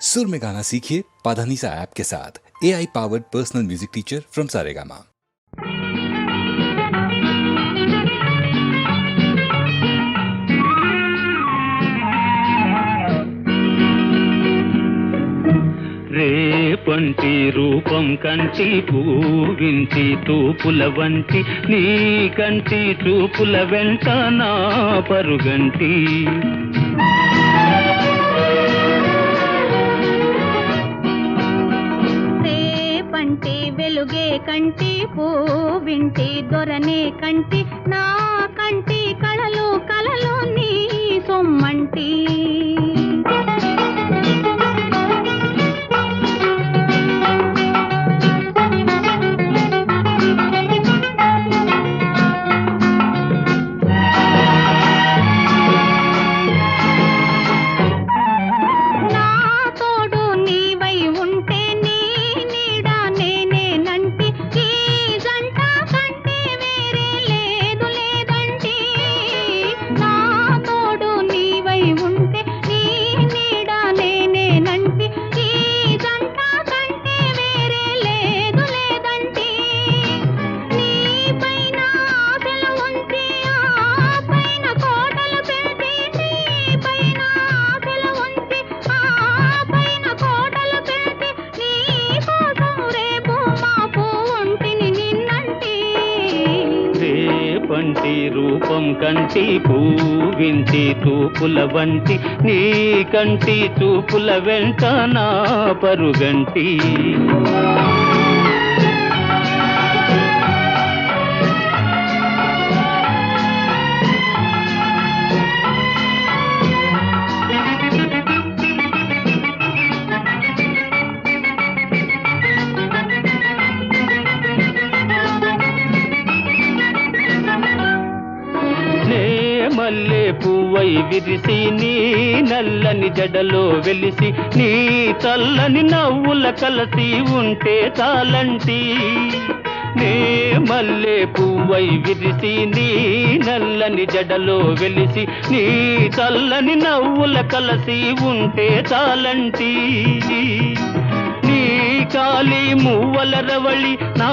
सुर में गाना सीखिए पाधानीसा ऐप के साथ A I powered personal music teacher from Saregama రేపంటి రూపం కంటి పూవింటి తూపుల వంటి నీ కంటి చూపుల వెంట నా పరుగంటి కంటి పూవింటి దొరనే కంటి నా కంటి పూవింటి తూపుల వంటి నీ కంటి చూపుల వెంట నా పరుగంటి. పువ్వై విరిసి నీ నల్లని జడలో వెలిసి నీ చల్లని నవ్వుల కలసి ఉంటే చాలంటి. నే మల్లె పువ్వై విరిసి నీ నల్లని జడలో వెలిసి నీ చల్లని నవ్వుల కలసి ఉంటే చాలంటి. చాలి కాలి మువ్వల రవళి నా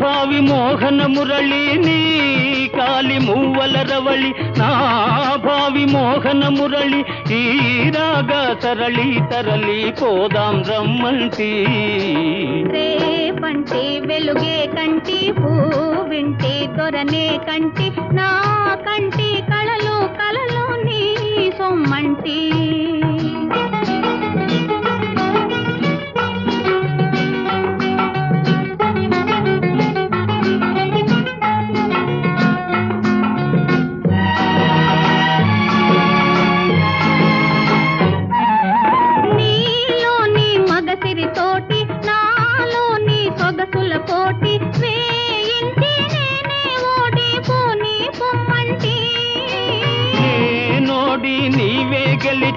భావి మోహన మురళి నీ కాలి మువ్వల రవళి నా భావి మోహన మురళి ఈ రాగ తరళి తరలి పోదాం రమ్మంటి. రేపంటే వెలుగే కంటి పూవింటే దొరనే కంటి నా కంటి కళలు కళలు నీ సొమ్మంటి.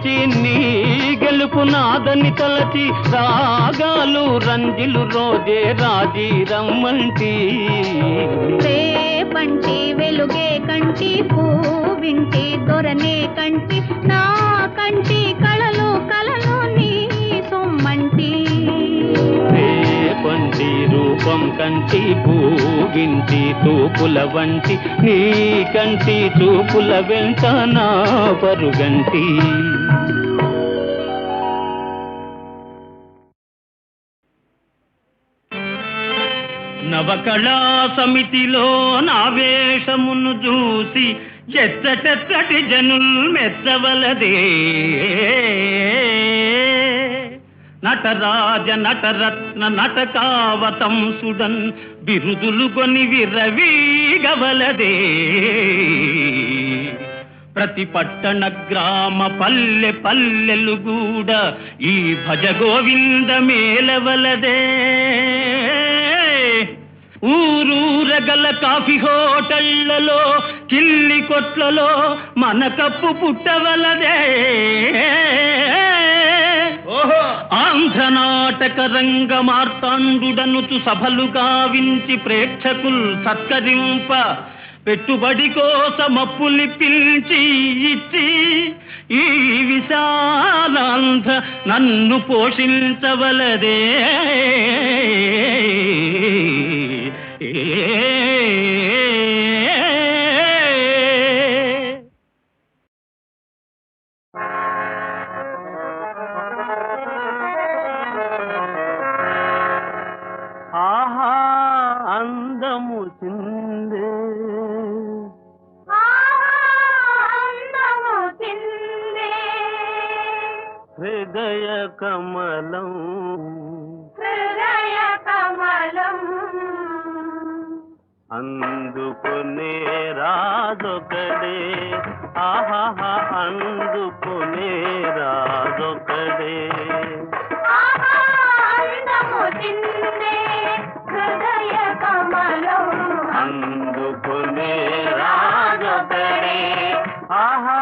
గెలిచి నీ గెలుపు నాదని తలచి రాగాలు రంజిలు రోజే రాజీ రమ్మంటి. రేపంటి వెలుగే కంటి పూవింటి దొరనే కంటి నా కంటి కంటి రేపంటి రూపం కంటి పూవింటి తూపుల వంటి నీ కంటి చూపుల వెంట నా పరుగంటి. నవకళా సమితిలో నా వేషమును చూసి చెత్తటి జనుల్ మెచ్చవలదే నటరాజ నటరత్న నటకావతం సుడన్ బిరుదులు కొని విరవీగవలదే ప్రతి పట్టణ గ్రామ పల్లె పల్లెలు కూడా ఈ భజ గోవింద మేలవలదే ఊరూరగల కాఫీ హోటళ్ళలో కిల్లి కొట్లలో మన కప్పు పుట్టవలదే. ఆంధ్రనాటక రంగ మార్తాండుడనుచు సభలు గావించి ప్రేక్షకుల్ సత్కరింప పెట్టుబడి కోసమప్పులి పిలిచి ఇచ్చి ఈ విశాలాంధ్ర నన్ను పోషించవలదే. ఏ కమలం. హృదయ కమలం. అందుకునే రాజొకడే. ఆహా అందుకునే రాజొకడే. అందుకునే రాజొకడే. ఆహా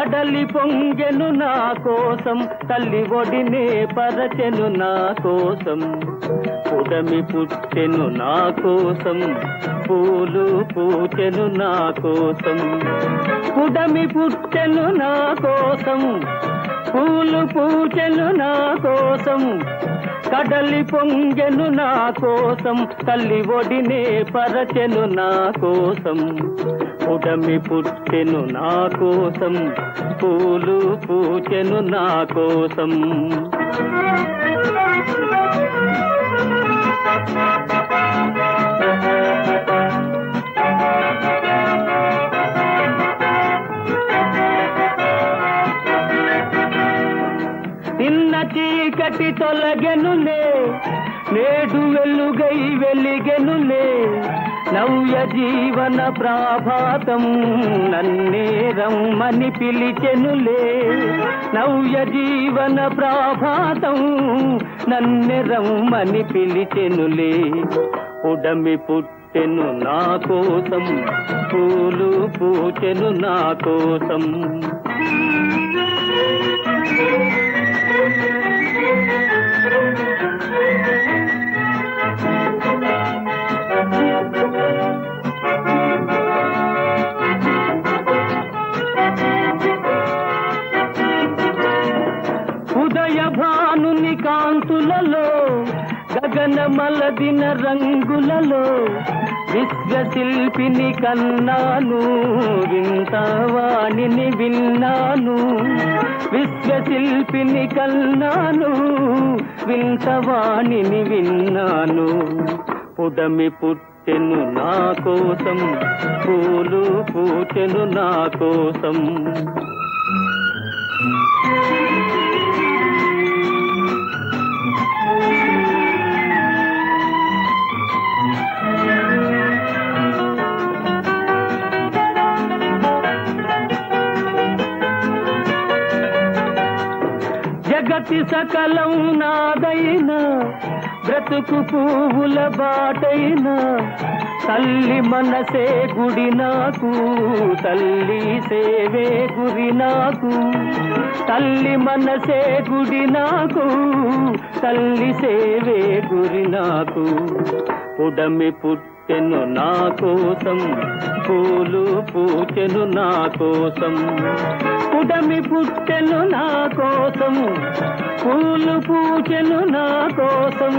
కడలి పొంగెను నా కోసం తల్లి ఒడినే పరచెను నా కోసం. పుడమి పుట్టెను నా కోసం పూలు పూచెను నా కోసం. పుడమి పుట్టెను నా కోసం పూలు పూచెను నా కోసం. కడలి పొంగెను నా కోసం తల్లి ఒడినే పరచెను నా కోసం. పుడమి పుట్టెను నా కోసం పూలు పూచెను నా కోసం. తొలగెనులే నేడు వెలుగై వెలిగెనులే. నవ్య జీవన ప్రాభాతం నన్నే రమ్మని పిలిచెనులే. నవ్య జీవన ప్రాభాతం నన్నే రమ్మని పిలిచెనులే. ఉడమి పుట్టెను నా కోసం పూలు పూచెను నా కోసం. భానుని కాంతులలో గగన మలదిన రంగులలో విశ్వశిల్పిని కన్నాను వింతవాణిని విన్నాను విశ్వశిల్పిని కన్నాను వింతవాణిని విన్నాను. పుడమి పుట్టెను నా కోసం పూలు పూచెను నా కోసం. జగతి సకలం నాదైనా బ్రతుకు పువ్వుల బాటైనా తల్లి మనసే గుడి నాకు తల్లి సేవే గురి నాకు. తల్లి మనసే గుడి నాకు తల్లి సేవే గురి నాకు. ఉడమి పూచెను నా కోసం పూలు పూచెను నా కోసం. పుడమి పుట్టెను నా కోసం పూలు పూచెను నా కోసం.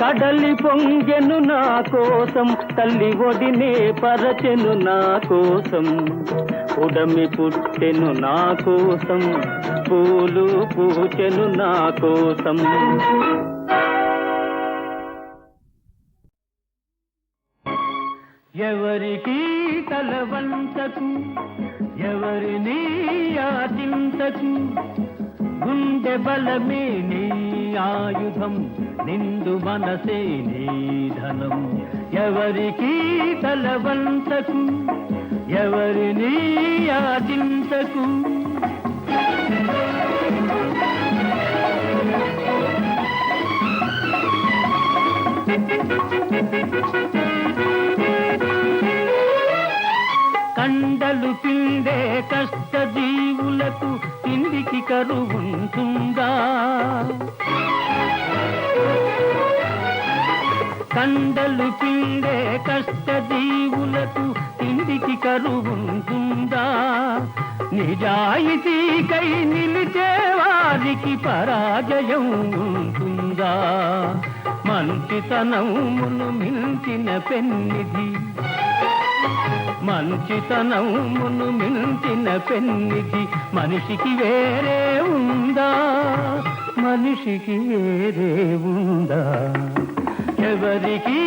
కడలి పొంగెను నా కోసం తల్లి ఒడినే పరచెను నా కోసం. ఉడమి పుట్టెను నా కోసం పూలు పూచెను నా కోసం. ఎవరికి తలవంతకు ఎవరిని యాచింతకు గుండె బలమే నీ ఆయుధం నిండు మనసే నీ ధనం ఎవరికి తలవంతకు ఎవరిని యాచింతకు Thank you. కండలు పిండే కష్ట జీవులకు తిండికి కరువుంటుందా? కండలు పిండే కష్ట జీవులకు తిండికి కరువుంటుందా? నిజాయితీకై నిలిచే వారికి పరాజయం ఉంటుందా? మంచితనమును మించిన పెన్నిధి మంచితనమును మించిన పెన్నిది మనిషికి వేరే ఉందా? మనిషికి వేరే ఉందా? ఎవరికి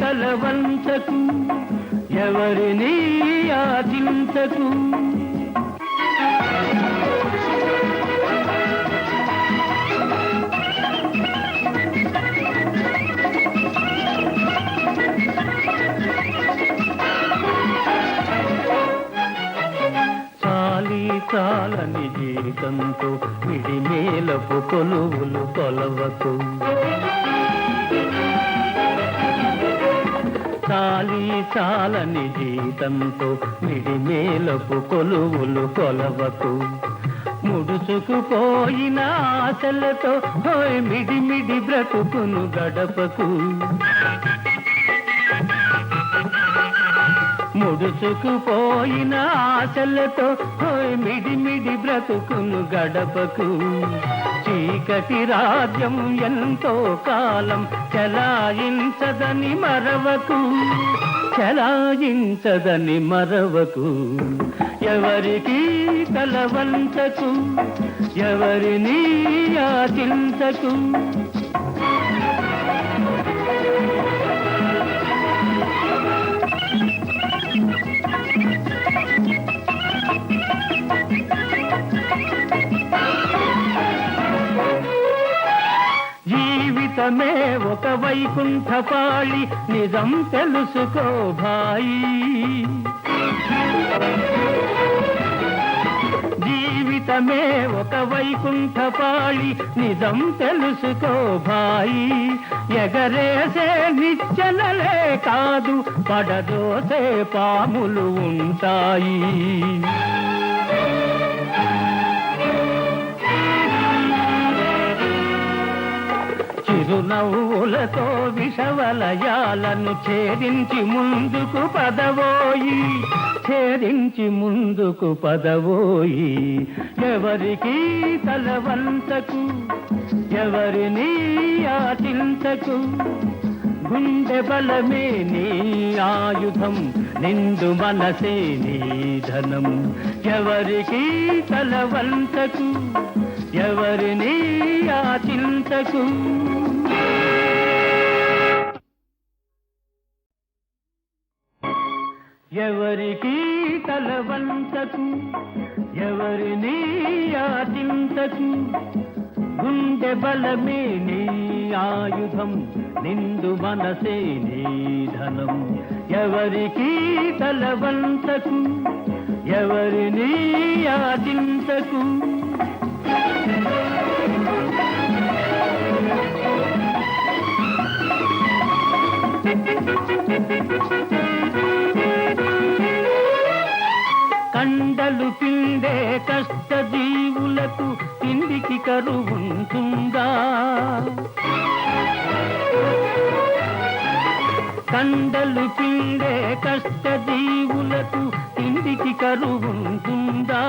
తల వంచకు? ఎవరిని ఆచించకు చాలని జీవితంతో విడిమేలపు కొలువులు కొలవకు. చాలి చాలని జీతంతో మిడిమేలపు కొలువులు కొలవకు. ముడుచుకుపోయిన ఆశలతో హోయ్ మిడిమిడి బ్రతుకును గడపకు. ముడుచుకుపోయిన ఆశలతో మిడిమిడి బ్రతుకును గడపకు. చీకటి రాజ్యం ఎంతో కాలం చలాయించదని మరవకు. చలాయించదని మరవకు. ఎవరికి కలవంతకు ఎవరిని యాచించకు? జీవితమే ఒక వైకుంఠపాళి నిజం తెలుసుకో భాయి. జీవితమే ఒక వైకుంఠపాళి నిజం తెలుసుకో భాయి. ఎగరేసే నిచ్చెనలే కాదు పడదోసే పాములు ఉంటాయి. చిరునవ్వులతో విషవలయాలను ఛేదించి ముందుకు పదవోయి ఛేదించి ముందుకు పదవోయి. ఎవరికి తలవంతకు ఎవరిని ఆచింతకు గుండె బలమే నీ ఆయుధం నిండు మనసే నీ ధనం. ఎవరికి తలవంతకు ఎవరిని ఆచింతకు ఎవరికి తలవంతకు ఎవరిని ఆచింతకు గుండె బలమే నీ ఆయుధం నిండు మనసే నీ ధనం. ఎవరికి తలవంతకు ఎవరిని ఆచింతకు కండలు పిండే కష్ట జీవులకు తిండికి కరువుంటుందా? కండలు పిండే కష్ట జీవులకు తిండికి కరువుంటుందా?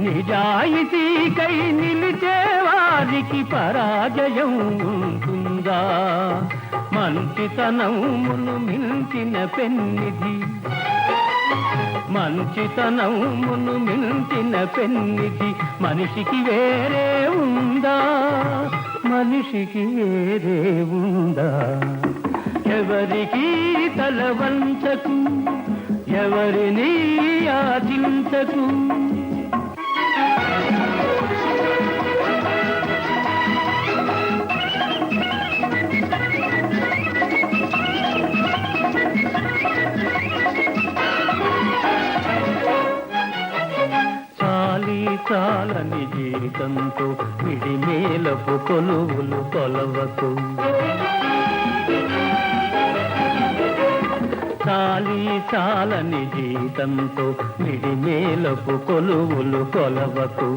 నిజాయితీకై నిలిచే వారికి పరాజయం ఉంటుందా? మంచితనమును మించిన పెన్నిధి. మంచితనమును మించిన పెన్నిధి మనిషికి వేరే ఉందా? మనిషికి వేరే ఉందా? ఎవరికి తలవంచకు ఎవరిని ఆచించకు చాలని జీవితంతో విడిమేలపు కొలువులు కొలవకు. చాలి చాలని జీవితంతో విడిమేలపు కొలువులు కొలవకు.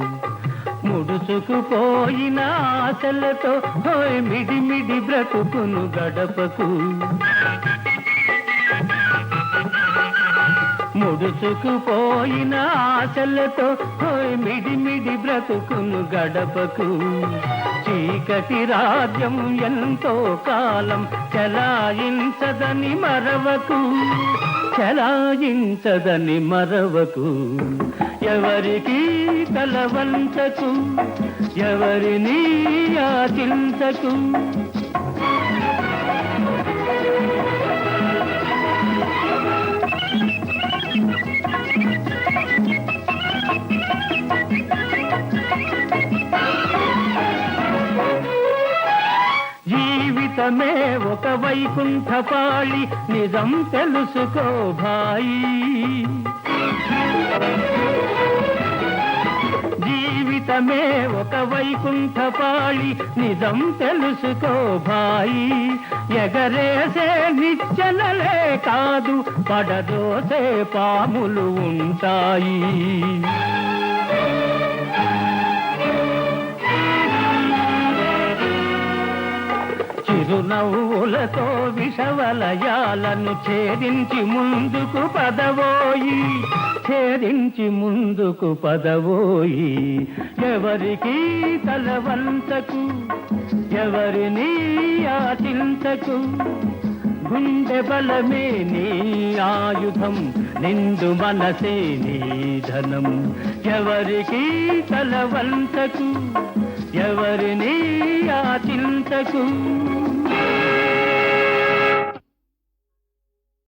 ముడుచుకుపోయిన ఆశలతో మిడిమిడి బ్రతుకును గడపకు. ముడుచుకుపోయిన ఆశలతో మిడిమిడి బ్రతుకును గడపకు. చీకటి రాజ్యం ఎంతో కాలం చలాయించదని మరవకు. చలాయించదని మరవకు. ఎవరికి తలవంచకు? ఎవరిని యాచించకు? వైకుంఠపాళి నిజం తెలుసుకో భాయి. జీవితమే ఒక వైకుంఠపాళి నిజం తెలుసుకో భాయి. ఎగరేసే నిచ్చెనలే కాదు పడదోసే పాములు ఉంటాయి. చిరునవ్వులతో విషవలయాలను ఛేదించి ముందుకు పదవోయి ఛేదించి ముందుకు పదవోయి. ఎవరికి తలవంతకు ఎవరిని ఆచింతకు? గుండె బలమే నీ ఆయుధం నిండు మనసే నీ ధనం. ఎవరికి తలవంతకు? ఎవరిని ఆచింతకు